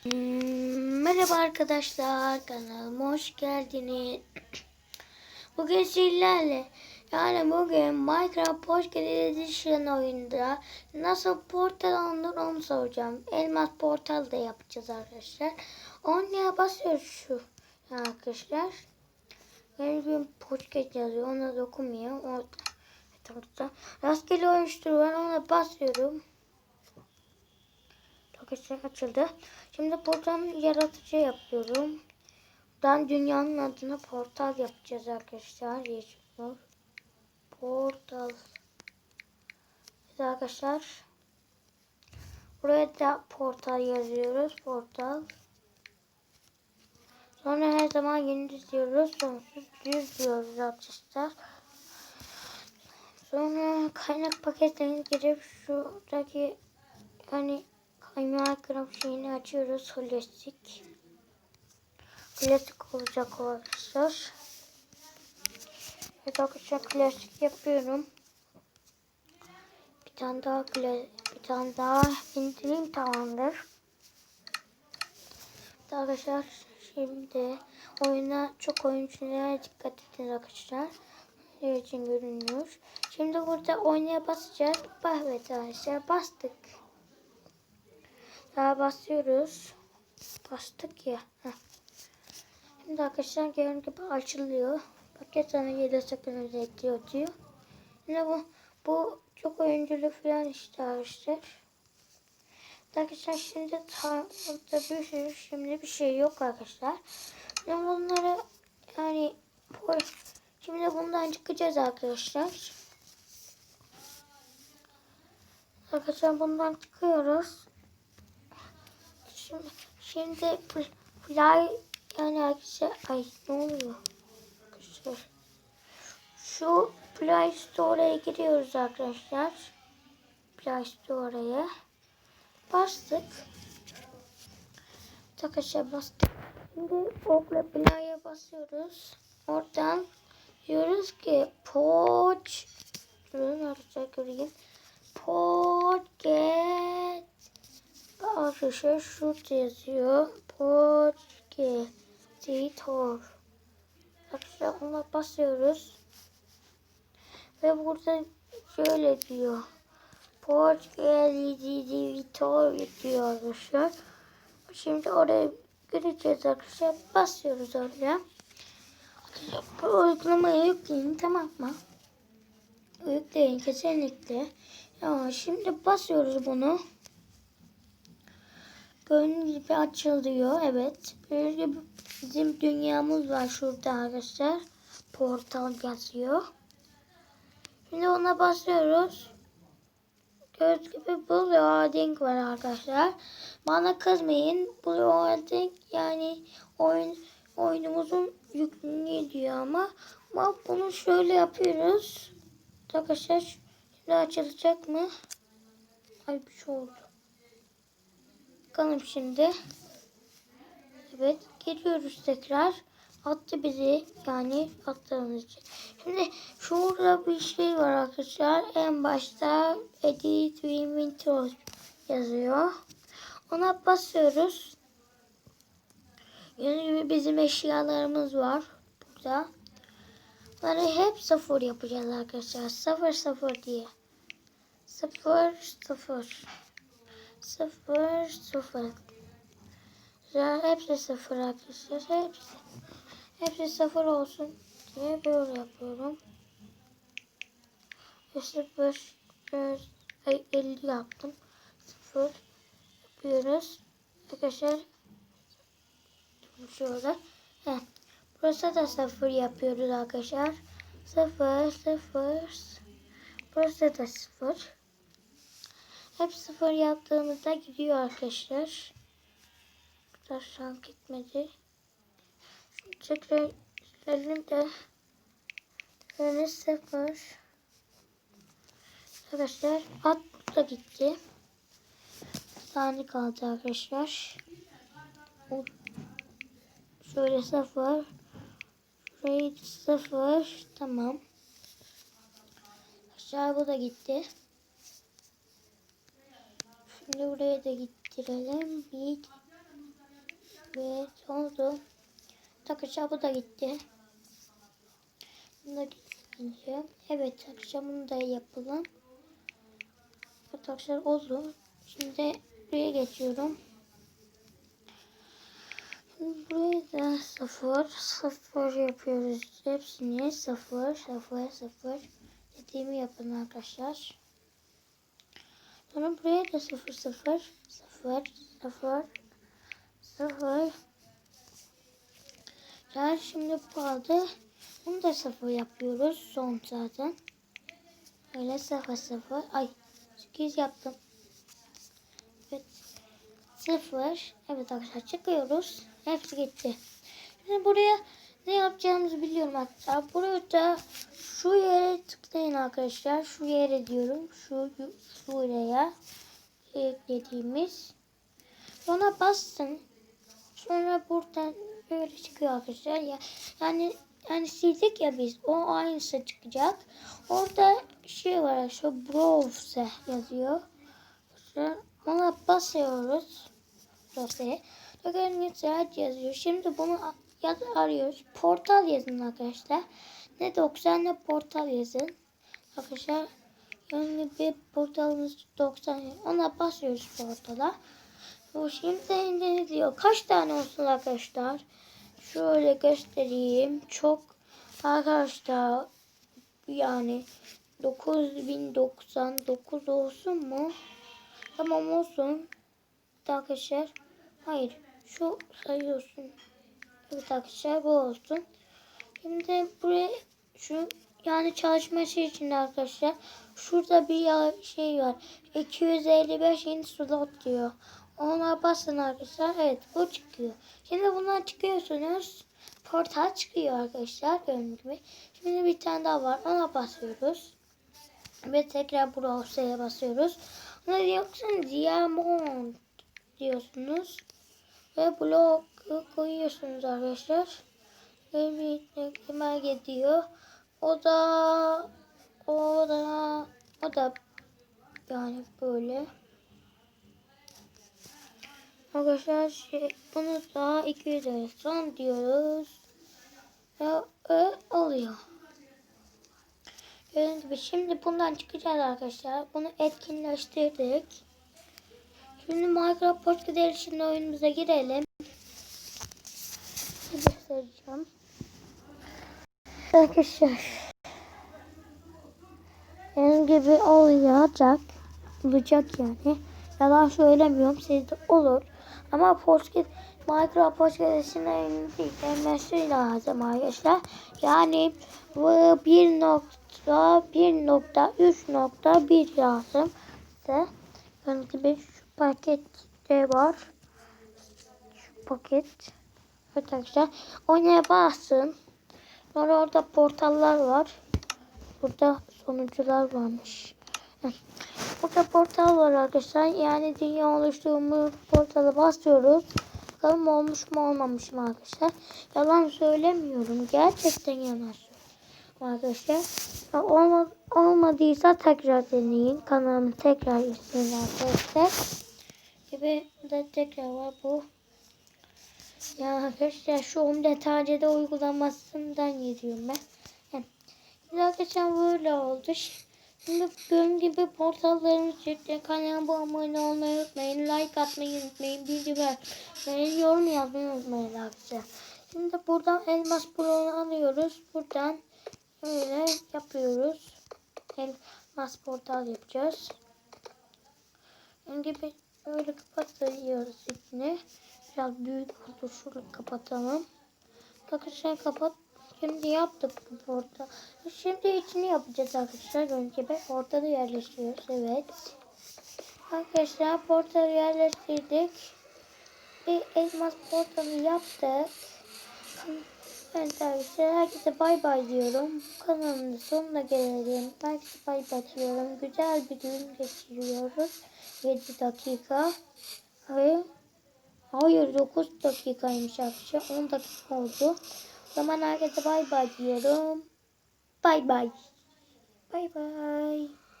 Hmm, Merhaba arkadaşlar kanalıma hoş geldiniz. Bugün sizlerle yani bugün Minecraft Pocket Edition oyunda nasıl portal alınır onu soracağım. Elmas portal da yapacağız arkadaşlar. Onluğa basıyoruz şu arkadaşlar. Yani bir pocket yazıyor ona dokunmuyor. Orada. Orada. Rastgele oluştur var ona basıyorum. Arkadaşlar açıldı. Şimdi buradan yaratıcı yapıyorum. Buradan dünyanın adına portal yapacağız arkadaşlar. Geçiyor. Portal. Evet arkadaşlar. Buraya da portal yazıyoruz. Portal. Sonra her zaman gündüz diyoruz. Sonsuz düz diyoruz arkadaşlar. Sonra kaynak paketlerini girip şuradaki hani Minecraft şeyini açıyoruz. Klasik. Klasik olacak arkadaşlar. Evet arkadaşlar klasik yapıyorum. Bir tane daha bir tane daha indireyim tamamdır. Evet arkadaşlar şimdi oyuna çok oyunculara dikkat edin arkadaşlar. Ne için görünüyor. Şimdi burada oynaya basacağız. Evet arkadaşlar bastık. Daha basıyoruz. Bastık ya. Heh. Şimdi arkadaşlar gördüğünüz gibi açılıyor. Paket sana 7 sakın ekliyor diyor. Yine bu bu çok oyunculu falan işte arkadaşlar. Arkadaşlar şimdi burada bir sürü şimdi bir şey yok arkadaşlar. Ben bunları yani şimdi bundan çıkacağız arkadaşlar. Arkadaşlar bundan çıkıyoruz. Şimdi, şimdi pl- play arkadaşlar ay ne oluyor? Arkadaşlar şu Play Store'a giriyoruz arkadaşlar. Play Store'a bastık. Arkadaşlar bastık. Şimdi okla Play'a basıyoruz. Oradan diyoruz ki Poch Durun arkadaşlar göreyim. Podcast Arkadaşlar şurada yazıyor. Podcator. Arkadaşlar ona basıyoruz. Ve burada şöyle diyor. Podcator diyor arkadaşlar. Şimdi oraya gireceğiz arkadaşlar. Basıyoruz oraya. Bu uygulamayı yükleyin tamam mı? Yükleyin kesinlikle. Ya şimdi basıyoruz bunu. Gördüğünüz gibi açılıyor. Evet. Böyle gibi bizim dünyamız var şurada arkadaşlar. Portal yazıyor. Şimdi ona basıyoruz. Gördüğünüz gibi Blue Loading var arkadaşlar. Bana kızmayın. Blue Loading yani oyun oyunumuzun yükünü diyor ama ama bunu şöyle yapıyoruz. Arkadaşlar şimdi açılacak mı? Ay bir şey oldu. Bakalım şimdi. Evet giriyoruz tekrar. Attı bizi yani attığımız için. Şimdi şurada bir şey var arkadaşlar. En başta Edit Inventory yazıyor. Ona basıyoruz. Yani bizim eşyalarımız var burada. Bunları hep sıfır yapacağız arkadaşlar. Sıfır sıfır diye. Sıfır sıfır. Sıfır sıfır. Ya hepsi sıfır arkadaşlar. Hepsi. Hepsi sıfır olsun diye böyle yapıyorum. Ve sıfır. bir, Ay 50 yaptım. Sıfır. Yapıyoruz. Arkadaşlar. Şöyle. Heh. Burası da sıfır yapıyoruz arkadaşlar. Sıfır sıfır. Burası da sıfır. Hep sıfır yaptığımızda gidiyor arkadaşlar. Biraz şu an gitmedi. Tekrar silelim de böyle sıfır. Arkadaşlar at da gitti. Bir tane kaldı arkadaşlar. Şöyle sıfır. Şurayı sıfır. Tamam. Aşağı bu da gitti. Şimdi buraya da gittirelim. Bir Evet oldu. Arkadaşlar bu da gitti. Da gidince. Evet arkadaşlar bunu da yapalım. Evet arkadaşlar oldu. Şimdi buraya geçiyorum. Buraya da sıfır sıfır yapıyoruz. Hepsini sıfır sıfır sıfır dediğimi yapın arkadaşlar. Sonra buraya da sıfır sıfır sıfır sıfır sıfır. Yani şimdi bu kaldı. Bunu da sıfır yapıyoruz. Son zaten. Öyle sıfır sıfır. Ay 8 yaptım. Evet. Sıfır. Evet arkadaşlar çıkıyoruz. Hepsi gitti. Şimdi buraya ne yapacağımızı biliyorum hatta. Buraya da şu yere tıklayın arkadaşlar. Şu yere diyorum. Şu şuraya eklediğimiz. Sonra bastın. Sonra buradan böyle çıkıyor arkadaşlar. Ya, yani yani sildik ya biz. O aynısı çıkacak. Orada şey var. Şu browse yazıyor. Ona basıyoruz. Browse. Gördüğünüz yazıyor. Şimdi bunu yaz arıyoruz. Portal yazın arkadaşlar. Ne 90 ne portal yazın. Arkadaşlar yani bir portalımız 90. Ona basıyoruz portala. Bu şimdi diyor? Kaç tane olsun arkadaşlar? Şöyle göstereyim. Çok arkadaşlar yani 9099 olsun mu? Tamam olsun. Arkadaşlar hayır şu sayı olsun. Evet arkadaşlar bu olsun. Şimdi buraya şu yani çalışması için arkadaşlar şurada bir şey var. 255 yeni slot diyor. Ona basın arkadaşlar. Evet bu çıkıyor. Şimdi bundan çıkıyorsunuz. Portal çıkıyor arkadaşlar. Gördüğünüz gibi. Şimdi bir tane daha var. Ona basıyoruz. Ve tekrar browser'e basıyoruz. Ona diyorsun diamond diyorsunuz. Ve blok koyuyorsunuz arkadaşlar. Hemen gidiyor. O da o da o da yani böyle. Arkadaşlar şey, bunu da 200 son diyoruz. Ve e, oluyor. Gördüğünüz gibi şimdi bundan çıkacağız arkadaşlar. Bunu etkinleştirdik. Şimdi Minecraft Podcast Edition oyunumuza girelim. Göstereceğim. Arkadaşlar. Benim gibi olacak. Olacak yani. Yalan söylemiyorum. Sizde olur. Ama podcast Minecraft podcast'ine yüklenmesi lazım arkadaşlar. Yani bu 1.1.3.1 lazım. İşte yani gibi şu pakette var. Şu paket. Arkadaşlar. Ona basın. Sonra orada portallar var. Burada sonucular varmış. Burada portal var arkadaşlar. Yani dünya oluşturduğumuz portalı basıyoruz. Bakalım olmuş mu olmamış mı arkadaşlar. Yalan söylemiyorum. Gerçekten yalan arkadaşlar. Olma, olmadıysa tekrar deneyin. Kanalımı tekrar izleyin arkadaşlar. Gibi da tekrar var bu. Ya arkadaşlar şu omlet tacede uygulamasından gidiyorum ben. Yani, arkadaşlar böyle oldu. Şimdi gördüğüm gibi portallarımız çıktı. Kanalıma abone olmayı unutmayın. Like atmayı unutmayın. Bilgi vermeyi, yorum yazmayı unutmayın arkadaşlar. Şimdi buradan elmas bloğunu alıyoruz. Buradan böyle yapıyoruz. Elmas portal yapacağız. Gördüğüm gibi öyle kapatıyoruz içine. Biraz büyük oldu. Şunu kapatalım. Arkadaşlar kapat. Şimdi yaptık bu portal. Şimdi içini yapacağız arkadaşlar. Gördüğünüz gibi portalı yerleştiriyoruz. Evet. Arkadaşlar portalı yerleştirdik. Bir elmas portalı yaptık. Evet arkadaşlar herkese bay bay diyorum. Kanalımın sonuna gelelim. Herkese bay bay diyorum. Güzel bir gün geçiriyoruz. 7 dakika. Hayır. Hayır 9 dakikaymış arkadaşlar. 10 dakika oldu. O zaman herkese bay bay diyorum. Bay bay. Bay bay.